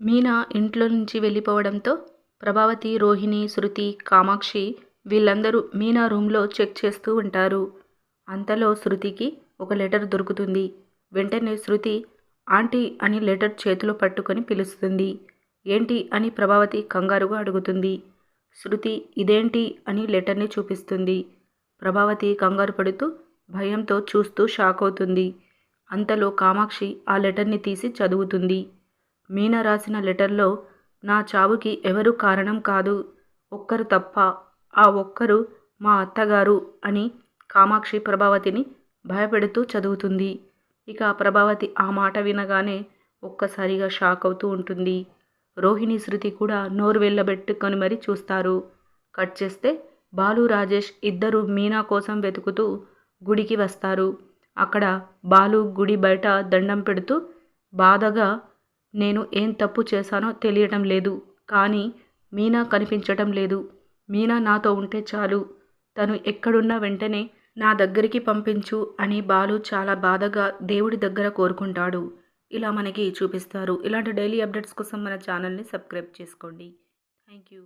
మీనా ఇంట్లో నుంచి వెళ్ళిపోవడంతో ప్రభావతి రోహిణి శృతి కామాక్షి వీళ్ళందరూ మీనా రూమ్లో చెక్ చేస్తూ ఉంటారు. అంతలో శృతికి ఒక లెటర్ దొరుకుతుంది. వెంటనే శృతి ఆంటీ అని లెటర్ చేతిలో పట్టుకొని పిలుస్తుంది. ఏంటి? అని ప్రభావతి కంగారుగా అడుగుతుంది. శృతి ఇదేంటి? అని లెటర్ని చూపిస్తుంది. ప్రభావతి కంగారు పడుతూ భయంతో చూస్తూ షాక్ అవుతుంది. అంతలో కామాక్షి ఆ లెటర్ని తీసి చదువుతుంది. మీనా రాసిన లెటర్లో నా చావుకి ఎవరు కారణం కాదు ఒక్కరు తప్ప ఆ ఒక్కరు మా అత్తగారు అని కామాక్షి ప్రభావతిని భయపెడుతూ చదువుతుంది. ఇక ప్రభావతి ఆ మాట వినగానే ఒక్కసారిగా షాక్ అవుతూ ఉంటుంది. రోహిణి శృతి కూడా నోరు వెళ్ళబెట్టుకొని మరీ చూస్తారు. కట్ చేస్తే బాలు రాజేష్ ఇద్దరు మీనా కోసం వెతుకుతూ గుడికి వస్తారు. అక్కడ బాలు గుడి బయట దండం పెడుతూ బాధగా నేను ఏం తప్పు చేశానో తెలియటం లేదు కానీ మీనా కనిపించటం లేదు. మీనా నాతో ఉంటే చాలు. తను ఎక్కడున్నా వెంటనే నా దగ్గరికి పంపించు అని బాలు చాలా బాధగా దేవుడి దగ్గర కోరుకుంటాడు. ఇలా మనకి చూపిస్తారు. ఇలాంటి డైలీ అప్డేట్స్ కోసం మన ఛానల్ని సబ్స్క్రైబ్ చేసుకోండి. Thank you